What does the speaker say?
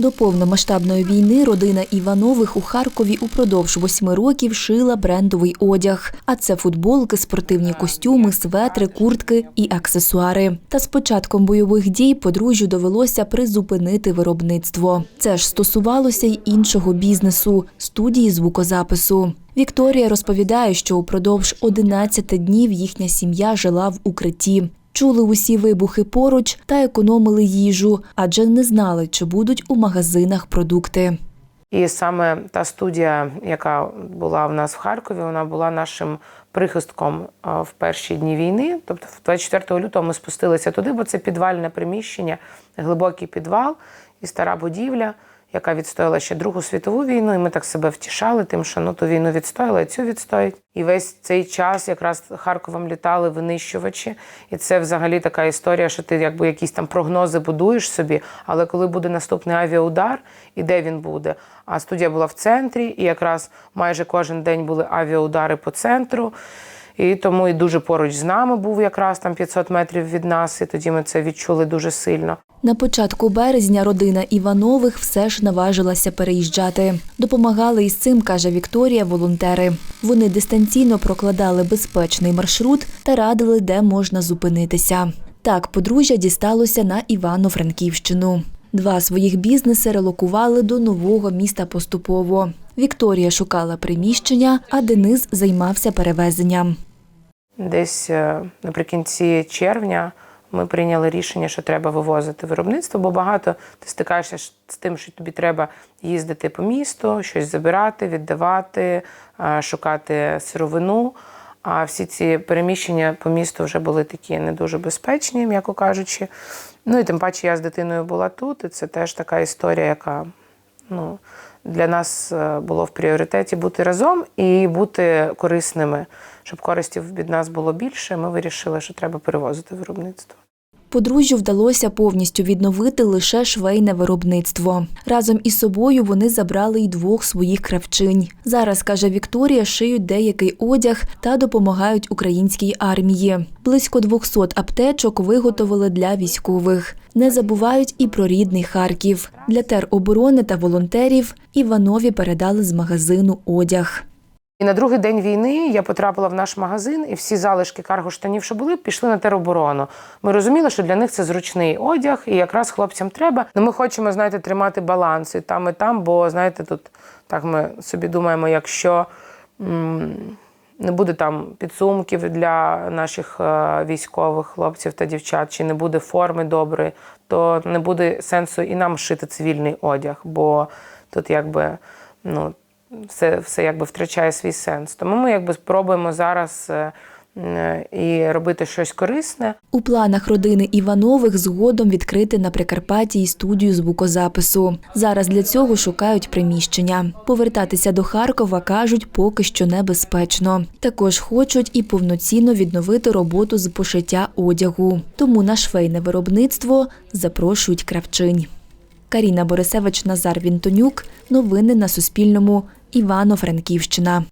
До повномасштабної війни родина Іванових у Харкові упродовж восьми років шила брендовий одяг. А це футболки, спортивні костюми, светри, куртки і аксесуари. Та з початком бойових дій подружжю довелося призупинити виробництво. Це ж стосувалося й іншого бізнесу студії звукозапису. Вікторія розповідає, що упродовж 11 днів їхня сім'я жила в укритті. Чули усі вибухи поруч та економили їжу, адже не знали, чи будуть у магазинах продукти. І саме та студія, яка була в нас в Харкові, вона була нашим прихистком в перші дні війни. Тобто, 24 лютого ми спустилися туди, бо це підвальне приміщення, глибокий підвал і стара будівля, яка відстояла ще Другу світову війну. І ми так себе втішали, тим, що ну ту війну відстояла, і цю відстоїть. І весь цей час якраз Харковом літали винищувачі. І це взагалі така історія, що ти якби якісь там прогнози будуєш собі. Але коли буде наступний авіаудар, і де він буде? А студія була в центрі, і якраз майже кожен день були авіаудари по центру. І тому і дуже поруч з нами був якраз там 500 метрів від нас, і тоді ми це відчули дуже сильно. На початку березня родина Іванових все ж наважилася переїжджати. Допомагали із цим, каже Вікторія, волонтери. Вони дистанційно прокладали безпечний маршрут та радили, де можна зупинитися. Так подружжя дісталося на Івано-Франківщину. Два своїх бізнеси релокували до нового міста поступово. Вікторія шукала приміщення, а Денис займався перевезенням. Десь е, наприкінці червня ми прийняли рішення, що треба вивозити виробництво, бо багато ти стикаєшся з тим, що тобі треба їздити по місту, щось забирати, віддавати, е, шукати сировину. А всі ці переміщення по місту вже були такі не дуже безпечні, м'яко кажучи. Ну і тим паче я з дитиною була тут, і це теж така історія, яка ну, для нас е, було в пріоритеті бути разом і бути корисними, щоб користів від нас було більше. Ми вирішили, що треба перевозити виробництво. Подружжю вдалося повністю відновити лише швейне виробництво. Разом із собою вони забрали й двох своїх кравчинь. Зараз, каже Вікторія, шиють деякий одяг та допомагають українській армії. Близько 200 аптечок виготовили для військових. Не забувають і про рідний Харків. Для тероборони та волонтерів Іванові передали з магазину одяг. І на другий день війни я потрапила в наш магазин, і всі залишки карго-штанів, що були, пішли на тероборону. Ми розуміли, що для них це зручний одяг, і якраз хлопцям треба. Ну ми хочемо, знаєте, тримати баланс і там, і там, бо знаєте, тут так ми собі думаємо, якщо м, не буде там підсумків для наших е, військових хлопців та дівчат, чи не буде форми доброї, то не буде сенсу і нам шити цивільний одяг, бо тут якби ну все, все якби втрачає свій сенс. Тому ми якби спробуємо зараз е, е, і робити щось корисне. У планах родини Іванових згодом відкрити на Прикарпатті студію звукозапису. Зараз для цього шукають приміщення. Повертатися до Харкова кажуть, поки що небезпечно. Також хочуть і повноцінно відновити роботу з пошиття одягу. Тому на швейне виробництво запрошують кравчинь. Каріна Борисевич, Назар Вінтонюк. Новини на Суспільному. Івано-Франківщина.